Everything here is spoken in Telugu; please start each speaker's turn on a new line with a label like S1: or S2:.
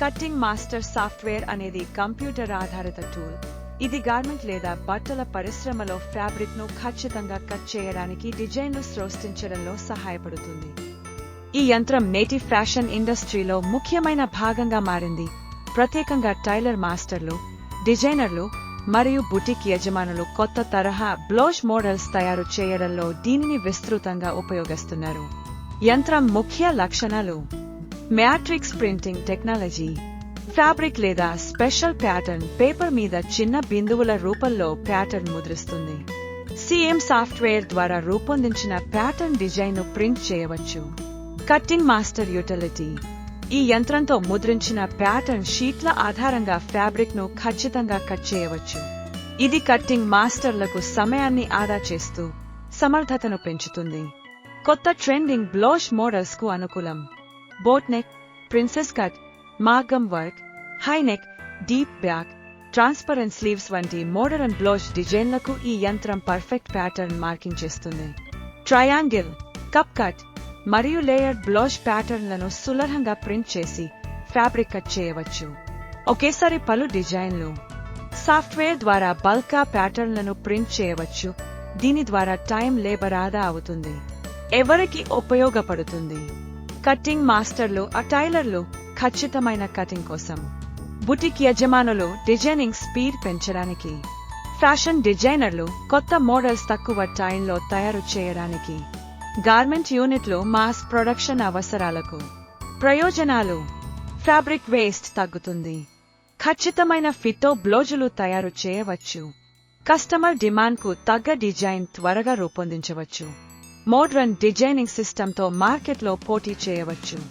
S1: కట్టింగ్ మాస్టర్ సాఫ్ట్వేర్ అనేది కంప్యూటర్ ఆధారిత టూల్ ఇది గార్మెంట్ లేదా బట్టల పరిశ్రమలో ఫ్యాబ్రిక్ను ఖచ్చితంగా కట్ చేయడానికి డిజైన్లు సృష్టించడంలో సహాయపడుతుంది. ఈ యంత్రం నేటి ఫ్యాషన్ ఇండస్ట్రీలో ముఖ్యమైన భాగంగా మారింది. ప్రత్యేకంగా టైలర్ మాస్టర్లు డిజైనర్లు మరియు బుటిక్ యజమానులు కొత్త తరహా బ్లౌజ్ మోడల్స్ తయారు చేయడంలో దీనిని విస్తృతంగా ఉపయోగిస్తున్నారు. యంత్రం ముఖ్య లక్షణాలు మ్యాట్రిక్స్ ప్రింటింగ్ టెక్నాలజీ. ఫ్యాబ్రిక్ లేదా స్పెషల్ ప్యాటర్న్ పేపర్ మీద చిన్న బిందువుల రూపంలో ప్యాటర్న్ ముద్రిస్తుంది. సిఎం సాఫ్ట్వేర్ ద్వారా రూపొందించిన ప్యాటర్న్ డిజైన్ను ప్రింట్ చేయవచ్చు. Cutting master utility. ఈ యంత్రంతో ముద్రించిన ప్యాటర్న్ షీట్ల ఆధారంగా ఫ్యాబ్రిక్ను ఖచ్చితంగా కట్ చేయవచ్చు. ఇది కట్టింగ్ మాస్టర్లకు సమయాన్ని ఆదా చేస్తూ సమర్థతను పెంచుతుంది. కొత్త ట్రెండింగ్ బ్లౌజ్ మోడల్స్కు అనుకూలం. బోట్ నెక్ ప్రిన్సెస్ కట్ మార్గం work high neck deep back transparent sleeves వంటి మోడర్న్ బ్లౌజ్ డిజైన్లకు ఈ యంత్రం పర్ఫెక్ట్ ప్యాటర్న్ మార్కింగ్ చేస్తుంది. ట్రయాంగిల్ కప్ కట్ మరియు లేయర్డ్ బ్లౌజ్ ప్యాటర్న్లను సులభంగా ప్రింట్ చేసి ఫ్యాబ్రిక్ కట్ చేయవచ్చు. ఒకేసారి పలు డిజైన్లు సాఫ్ట్వేర్ ద్వారా బల్కా ప్యాటర్న్లను ప్రింట్ చేయవచ్చు. దీని ద్వారా టైం లేబర్ ఆదా అవుతుంది. ఎవరికి ఉపయోగపడుతుంది? కట్టింగ్ మాస్టర్లు ఆ టైలర్లు ఖచ్చితమైన కటింగ్ కోసం. బుటిక్ యజమానులు డిజైనింగ్ స్పీడ్ పెంచడానికి. ఫ్యాషన్ డిజైనర్లు కొత్త మోడల్స్ తక్కువ టైంలో తయారు చేయడానికి. గార్మెంట్ యూనిట్లు మాస్ ప్రొడక్షన్ అవసరాలకు. ప్రయోజనాలు. ఫ్యాబ్రిక్ వేస్ట్ తగ్గుతుంది. ఖచ్చితమైన ఫితో బ్లౌజులు తయారు చేయవచ్చు. కస్టమర్ డిమాండ్కు తగ్గ డిజైన్ త్వరగా రూపొందించవచ్చు. మోడ్రన్ డిజైనింగ్ సిస్టంతో మార్కెట్లో పోటీ చేయవచ్చు.